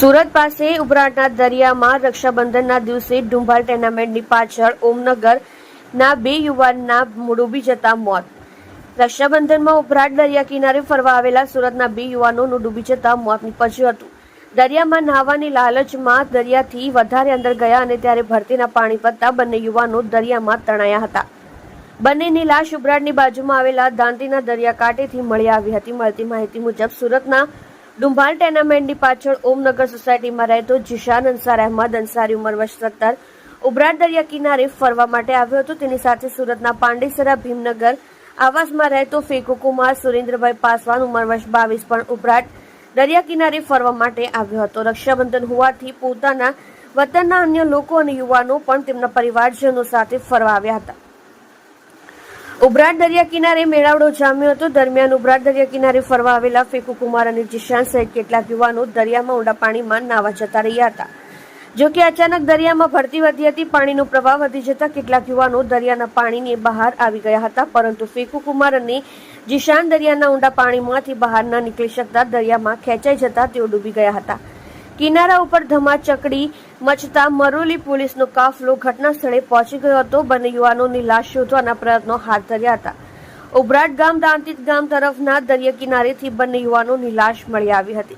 સુરત પાસે ઉભરાટના દરિયામાં રક્ષાબંધનના દિવસે ડુંભાર ટેર્નામેન્ટની પાછળ ઓમનગર ના બે યુવાનના ડૂબી જતા મોત. રક્ષાબંધનમાં ઉભરાટ દરિયા કિનારે ફરવા આવેલા સુરતના બે યુવાનોનું ડૂબી જતા મોત નીપજ્યું હતું. દરિયામાં નહાવાની લાલચમાં દરિયાથી વધારે અંદર ગયા અને ત્યારે ભરતીના પાણી પડતા બંને યુવાનો દરિયામાં તણાયા હતા. બંનેની લાશ ઉભરાટની બાજુમાં આવેલા દાંતીના દરિયાકાંઠેથી મળી આવી હતી. મળતી માહિતી મુજબ સુરતના ડુંભાલ ટેર્નામેન્ટની પાછળ ઓમનગર સોસાયટીમાં રહેતો જીશાન અંસાર અહેમદ અંસારી ઉંમર વર્ષ સત્તર. ઉભરાટ દરિયા કિનારે ફરવા માટે આવ્યો હતો. તેની સાથે સુરતના પાંડેસરા ભીમનગર આવાસમાં રહેતો ફેકુકુમાર સુરેન્દ્રભાઈ પાસવાન ઉંમર વર્ષ બાવીસ પણ ઉભરાટ દરિયા કિનારે ફરવા માટે આવ્યો હતો. રક્ષાબંધન હોવાથી પોતાના વતનના અન્ય લોકો અને યુવાનો પણ તેમના પરિવારજનો સાથે ફરવા આવ્યા હતા. ઉભરાટ દરિયા કિનારે મેળાવડો જામ્યો હતો. દરમિયાન ઉભરાટ દરિયા કિનારે ફરવા આવેલા ફેકુ કુમાર અને જીશાન સહિત કેટલાક યુવાનો દરિયામાં ઊંડા પાણીમાં નાવા જતા રહ્યા હતા. જો કે અચાનક દરિયામાં ભરતી વધી હતી, પાણીનો પ્રવાહ વધી જતા કેટલાક યુવાનો દરિયાના પાણીની બહાર આવી ગયા હતા. પરંતુ ફેકુ કુમાર અને જીશાન દરિયાના ઊંડા પાણીમાંથી બહાર ન નીકળી શકતા દરિયામાં ખેંચાઈ જતા તેઓ ડૂબી ગયા હતા. કિનારા ઉપર ધમાચકડી મચતા મરોલી પોલીસનો કાફલો ઘટના સ્થળે પહોંચી ગયો હતો. બંને યુવાનોની લાશ શોધવાના પ્રયત્નો હાથ ધર્યા હતા. ઉભરાટ ગામ, દાંતિત ગામ તરફના દરિયા કિનારેથી બંને યુવાનોની લાશ મળી આવી હતી.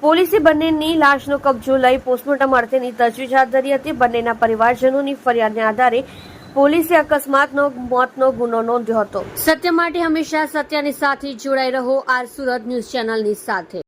પોલીસે બંનેની લાશનો કબજો લઈ પોસ્ટમોર્ટમ અર્થેની તજવીજ હાથ ધરી હતી. બંનેના પરિવારજનોની ફરિયાદને આધારે પોલીસે અકસ્માતનો, મોતનો ગુનો નોંધ્યો હતો. સત્ય માટે હંમેશા સત્યની સાથે જોડાઈ રહો. આર સુરત ન્યૂઝ ચેનલની સાથે.